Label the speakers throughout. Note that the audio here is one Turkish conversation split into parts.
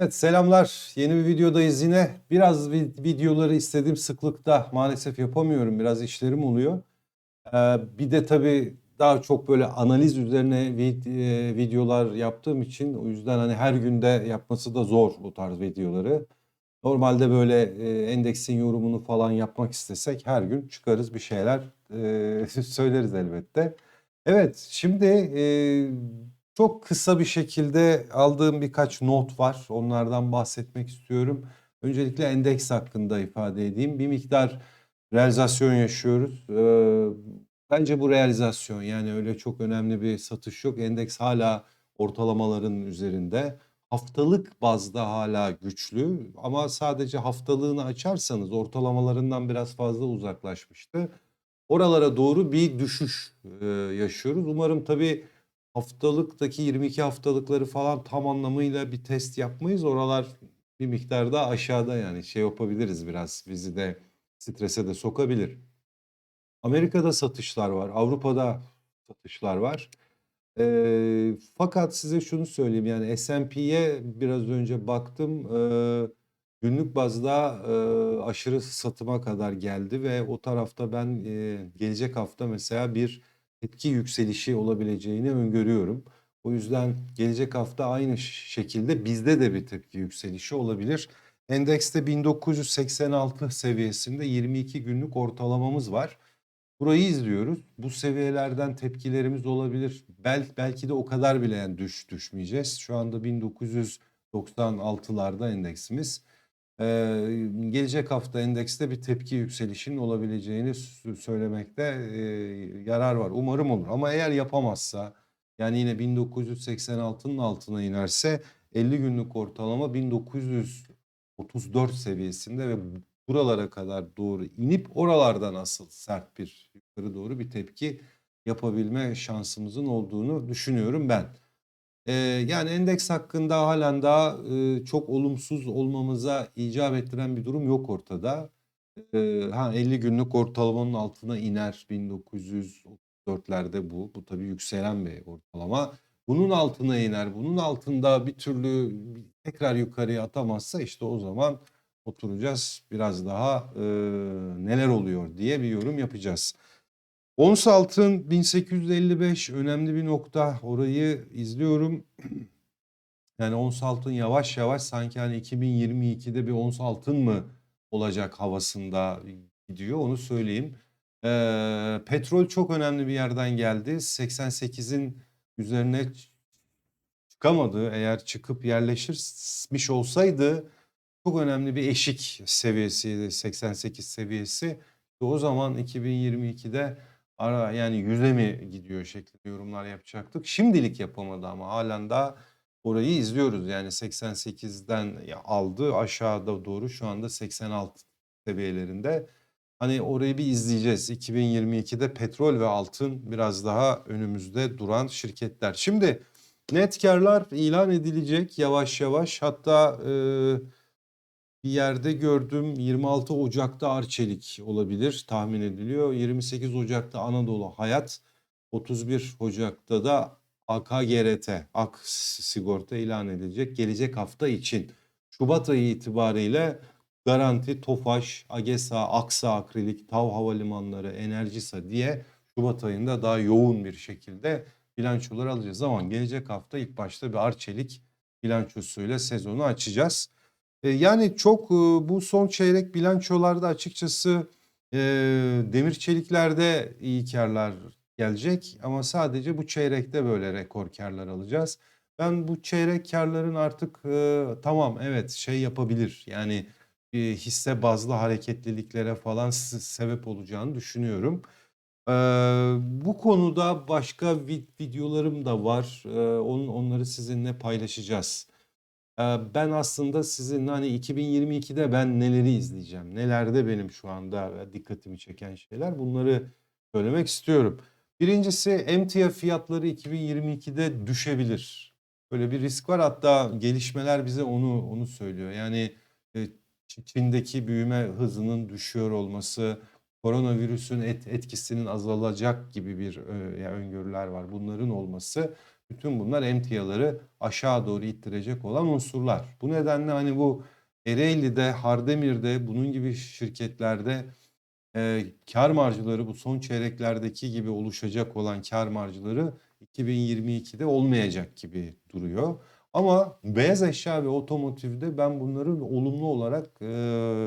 Speaker 1: Evet selamlar. Yeni bir videodayız yine. Biraz vi- videoları istediğim sıklıkta maalesef yapamıyorum. Biraz işlerim oluyor. Ee, bir de tabii daha çok böyle analiz üzerine e, videolar yaptığım için o yüzden hani her günde yapması da zor bu tarz videoları. Normalde böyle e, endeksin yorumunu falan yapmak istesek her gün çıkarız bir şeyler e, söyleriz elbette. Evet şimdi çok kısa bir şekilde aldığım birkaç not var. Onlardan bahsetmek istiyorum. Öncelikle endeks hakkında ifade edeyim. Bir miktar realizasyon yaşıyoruz. Ee, bence bu realizasyon yani öyle çok önemli bir satış yok. Endeks hala ortalamaların üzerinde. Haftalık bazda hala güçlü ama sadece haftalığını açarsanız ortalamalarından biraz fazla uzaklaşmıştı. Oralara doğru bir düşüş e, yaşıyoruz. Umarım tabii haftalıktaki 22 haftalıkları falan tam anlamıyla bir test yapmayız. Oralar bir miktar daha aşağıda yani şey yapabiliriz biraz bizi de strese de sokabilir. Amerika'da satışlar var, Avrupa'da satışlar var. Eee, fakat size şunu söyleyeyim yani S&P'ye biraz önce baktım eee, günlük bazda eee, aşırı satıma kadar geldi ve o tarafta ben eee, gelecek hafta mesela bir tepki yükselişi olabileceğini öngörüyorum. O yüzden gelecek hafta aynı şekilde bizde de bir tepki yükselişi olabilir. Endekste 1986 seviyesinde 22 günlük ortalamamız var. Burayı izliyoruz. Bu seviyelerden tepkilerimiz olabilir. Bel, belki de o kadar bile yani düş düşmeyeceğiz. Şu anda 1996'larda endeksimiz. Ee, gelecek hafta endekste bir tepki yükselişinin olabileceğini söylemekte e, yarar var. Umarım olur. Ama eğer yapamazsa yani yine 1986'nın altına inerse 50 günlük ortalama 1934 seviyesinde ve buralara kadar doğru inip oralardan asıl sert bir yukarı doğru bir tepki yapabilme şansımızın olduğunu düşünüyorum ben. Ee, yani endeks hakkında halen daha e, çok olumsuz olmamıza icap ettiren bir durum yok ortada. Ee, ha 50 günlük ortalamanın altına iner 1934'lerde bu. Bu tabii yükselen bir ortalama. Bunun altına iner. Bunun altında bir türlü tekrar yukarıya atamazsa işte o zaman oturacağız. Biraz daha e, neler oluyor diye bir yorum yapacağız. Ons altın 1855 önemli bir nokta. Orayı izliyorum. Yani ons altın yavaş yavaş sanki hani 2022'de bir ons altın mı olacak havasında gidiyor onu söyleyeyim. Ee, petrol çok önemli bir yerden geldi. 88'in üzerine çıkamadı. Eğer çıkıp yerleşmiş olsaydı çok önemli bir eşik seviyesiydi 88 seviyesi. O zaman 2022'de ara yani 100'e mi gidiyor şeklinde yorumlar yapacaktık. Şimdilik yapamadı ama halen daha orayı izliyoruz. Yani 88'den ya- aldı aşağıda doğru şu anda 86 seviyelerinde. Hani orayı bir izleyeceğiz. 2022'de petrol ve altın biraz daha önümüzde duran şirketler. Şimdi net karlar ilan edilecek yavaş yavaş. Hatta e, bir yerde gördüm 26 Ocak'ta Arçelik olabilir tahmin ediliyor. 28 Ocak'ta Anadolu Hayat, 31 Ocak'ta da AKGRT, AK sigorta ilan edilecek gelecek hafta için. Şubat ayı itibariyle Garanti, Tofaş, Agesa, Aksa Akrilik, TAV Havalimanları, Enerjisa diye Şubat ayında daha yoğun bir şekilde bilançoları alacağız. Ama gelecek hafta ilk başta bir Arçelik bilançosuyla sezonu açacağız. E, yani çok e, bu son çeyrek bilançolarda açıkçası e, demir çeliklerde iyi karlar gelecek ama sadece bu çeyrekte böyle rekor karlar alacağız. Ben bu çeyrek karların artık tamam evet şey yapabilir yani hisse bazlı hareketliliklere falan sebep olacağını düşünüyorum. Eee, bu konuda başka vid- videolarım da var. Eee, on- onları sizinle paylaşacağız. Ben aslında sizin hani 2022'de ben neleri izleyeceğim, nelerde benim şu anda dikkatimi çeken şeyler bunları söylemek istiyorum. Birincisi emtia fiyatları 2022'de düşebilir. Böyle bir risk var hatta gelişmeler bize onu onu söylüyor. Yani Çin'deki büyüme hızının düşüyor olması, koronavirüsün et, etkisinin azalacak gibi bir e, yani öngörüler var. Bunların olması Bütün bunlar emtiaları aşağı doğru ittirecek olan unsurlar. Bu nedenle hani bu Ereğli'de, Hardemir'de bunun gibi şirketlerde e, kar marjları bu son çeyreklerdeki gibi oluşacak olan kar marjları 2022'de olmayacak gibi duruyor. Ama beyaz eşya ve otomotivde ben bunların olumlu olarak e,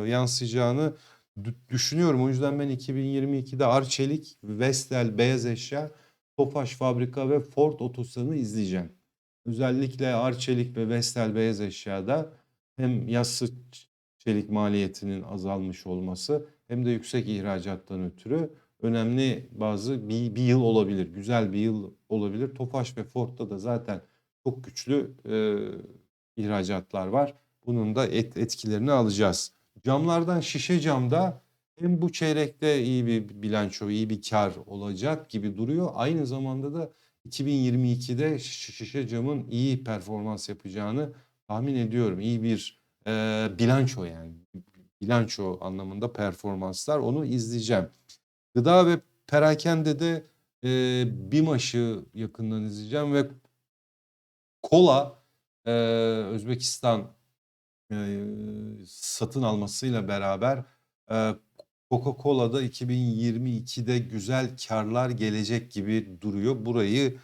Speaker 1: yansıyacağını dü- düşünüyorum. O yüzden ben 2022'de Arçelik, Vestel, Beyaz Eşya, Tofaş Fabrika ve Ford Otosan'ı izleyeceğim. Özellikle Arçelik ve Vestel Beyaz Eşya'da hem yassı çelik maliyetinin azalmış olması hem de yüksek ihracattan ötürü önemli bazı bir, bir yıl olabilir. Güzel bir yıl olabilir. Tofaş ve Ford'da da zaten çok güçlü e, ihracatlar var. Bunun da et, etkilerini alacağız. Camlardan şişe camda hem bu çeyrekte iyi bir bilanço, iyi bir kar olacak gibi duruyor. Aynı zamanda da 2022'de şi- şişe camın iyi performans yapacağını tahmin ediyorum. İyi bir e, bilanço yani. Bilanço anlamında performanslar onu izleyeceğim. Gıda ve perakende de e, BİMAŞ'ı yakından izleyeceğim ve kola e, Özbekistan e, satın almasıyla beraber e, Coca-Cola'da 2022'de güzel karlar gelecek gibi duruyor. Burayı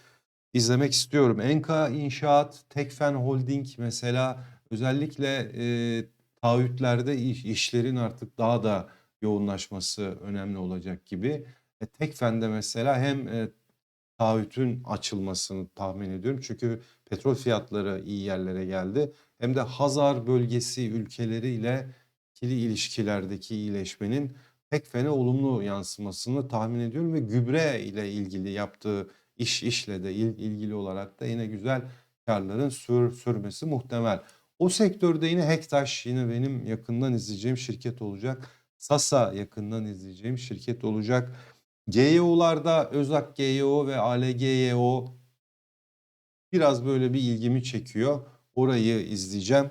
Speaker 1: izlemek istiyorum. Enka İnşaat, Tekfen Holding mesela özellikle e, taahhütlerde iş, işlerin artık daha da yoğunlaşması önemli olacak gibi. E, Tekfen'de mesela hem e, taahhütün açılmasını tahmin ediyorum. Çünkü petrol fiyatları iyi yerlere geldi. Hem de Hazar bölgesi ülkeleriyle ikili ilişkilerdeki iyileşmenin Tekfen'e olumlu yansımasını tahmin ediyorum ve gübre ile ilgili yaptığı iş işle de il- ilgili olarak da yine güzel karların sür, sürmesi muhtemel. O sektörde yine Hektaş yine benim yakından izleyeceğim şirket olacak. Sasa yakından izleyeceğim şirket olacak. GYO'larda Özak GYO ve ALGYO biraz böyle bir ilgimi çekiyor. Orayı izleyeceğim.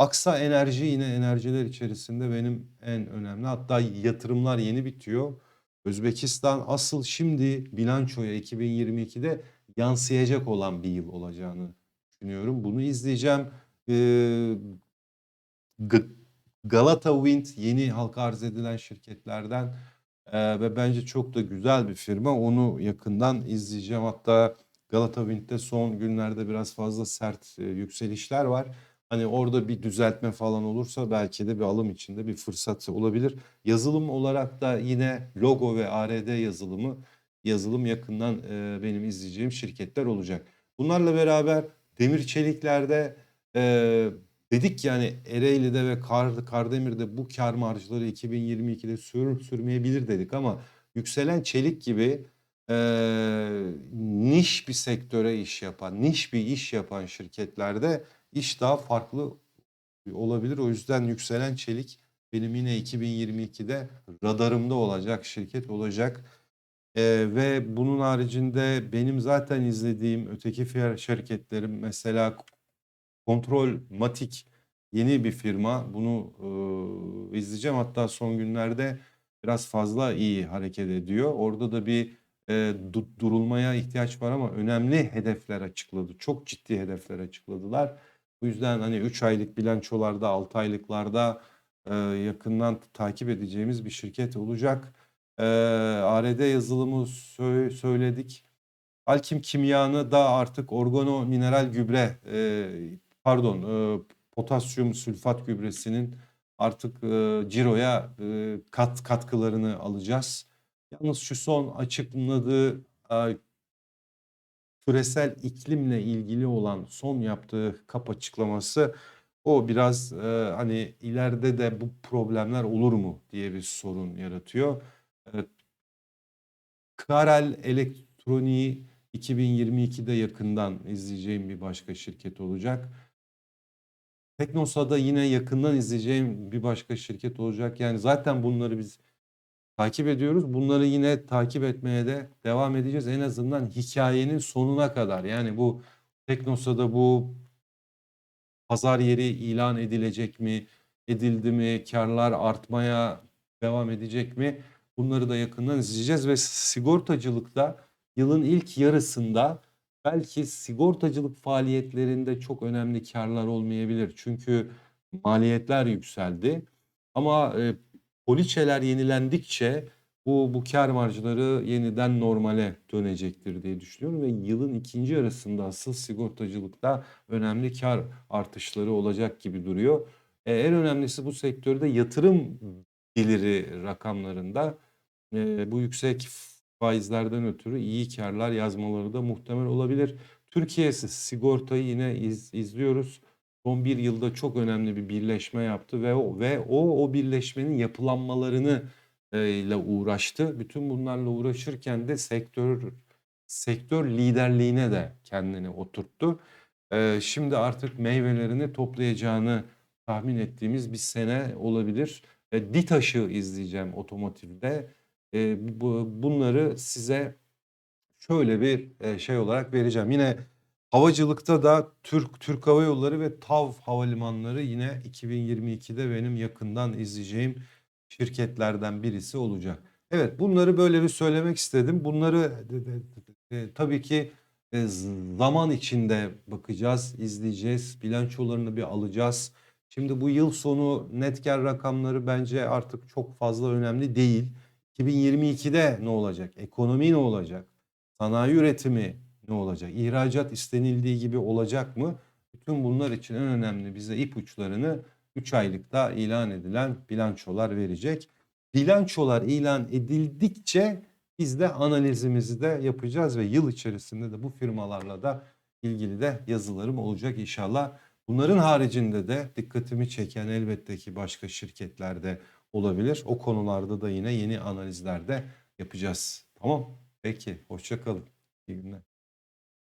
Speaker 1: Aksa Enerji yine enerjiler içerisinde benim en önemli. Hatta yatırımlar yeni bitiyor. Özbekistan asıl şimdi bilançoya 2022'de yansıyacak olan bir yıl olacağını düşünüyorum. Bunu izleyeceğim. Ee, Galata Wind yeni halka arz edilen şirketlerden ee, ve bence çok da güzel bir firma. Onu yakından izleyeceğim. Hatta Galata Wind'de son günlerde biraz fazla sert e, yükselişler var. Hani orada bir düzeltme falan olursa belki de bir alım içinde bir fırsat olabilir. Yazılım olarak da yine logo ve ARD yazılımı yazılım yakından e, benim izleyeceğim şirketler olacak. Bunlarla beraber demir çeliklerde e, dedik yani Ereğli'de ve Kar, Kardemir'de bu kar marjları 2022'de sür, sürmeyebilir dedik ama yükselen çelik gibi e, niş bir sektöre iş yapan, niş bir iş yapan şirketlerde iş daha farklı olabilir. O yüzden yükselen çelik benim yine 2022'de radarımda olacak şirket olacak. Ee, ve bunun haricinde benim zaten izlediğim öteki fiyat şirketlerim mesela Kontrol Matik yeni bir firma. Bunu e, izleyeceğim. Hatta son günlerde biraz fazla iyi hareket ediyor. Orada da bir e, du- durulmaya ihtiyaç var ama önemli hedefler açıkladı. Çok ciddi hedefler açıkladılar. Bu yüzden hani 3 aylık bilançolarda, 6 aylıklarda e, yakından takip edeceğimiz bir şirket olacak. E, ARD yazılımı sö- söyledik. Alkim Kimya'nı da artık organo mineral gübre e, pardon e, potasyum sülfat gübresinin artık e, ciroya e, kat katkılarını alacağız. Yalnız şu son açıkladığı e, küresel iklimle ilgili olan son yaptığı kap açıklaması o biraz e, hani ileride de bu problemler olur mu diye bir sorun yaratıyor. E, Karel Elektroniği 2022'de yakından izleyeceğim bir başka şirket olacak. Teknosa'da yine yakından izleyeceğim bir başka şirket olacak. Yani zaten bunları biz takip ediyoruz. Bunları yine takip etmeye de devam edeceğiz. En azından hikayenin sonuna kadar. Yani bu Teknosa'da bu pazar yeri ilan edilecek mi? Edildi mi? Karlar artmaya devam edecek mi? Bunları da yakından izleyeceğiz ve sigortacılıkta yılın ilk yarısında belki sigortacılık faaliyetlerinde çok önemli kârlar olmayabilir. Çünkü maliyetler yükseldi ama, eee, poliçeler yenilendikçe bu bu kâr marjları yeniden normale dönecektir diye düşünüyorum ve yılın 2. yarısında asıl sigortacılıkta önemli kâr artışları olacak gibi duruyor. Eee, en önemlisi bu sektörde yatırım geliri rakamlarında, eee, bu yüksek faizlerden ötürü iyi kârlar yazmaları da muhtemel olabilir. Türkiye si sigortayı yine iz izliyoruz. Son 1 yılda çok önemli bir birleşme yaptı ve o ve o, o birleşmenin yapılanmalarını eee, ile uğraştı. Bütün bunlarla uğraşırken de sektör sektör liderliğine de kendini oturttu. Eee, şimdi artık meyvelerini toplayacağını tahmin ettiğimiz bir sene olabilir. Eee, DİTAŞ'ı izleyeceğim otomotivde. Eee, bu bunları size şöyle bir, eee, şey olarak vereceğim. Yine havacılıkta da Türk Türk Hava Yolları ve TAV Havalimanları yine 2022'de benim yakından izleyeceğim şirketlerden birisi olacak. Evet, bunları böyle bir söylemek istedim. Bunları d d eee, tabii ki, eee, zaman içinde bakacağız, izleyeceğiz, bilançolarını bir alacağız. Şimdi bu yıl sonu net kâr rakamları bence artık çok fazla önemli değil. 2022'de ne olacak? Ekonomi ne olacak? Sanayi üretimi ne olacak? İhracat istenildiği gibi olacak mı? Bütün bunlar için en önemli bize ipuçlarını 3 aylıkta ilan edilen bilançolar verecek. Bilançolar ilan edildikçe biz de analizimizi de yapacağız ve yıl içerisinde de bu firmalarla da ilgili de yazılarım olacak inşallah. Bunların haricinde de dikkatimi çeken elbette ki başka şirketler de olabilir. O konularda da yine yeni analizler de yapacağız. Tamam, peki, hoşça kalın. İyi günler.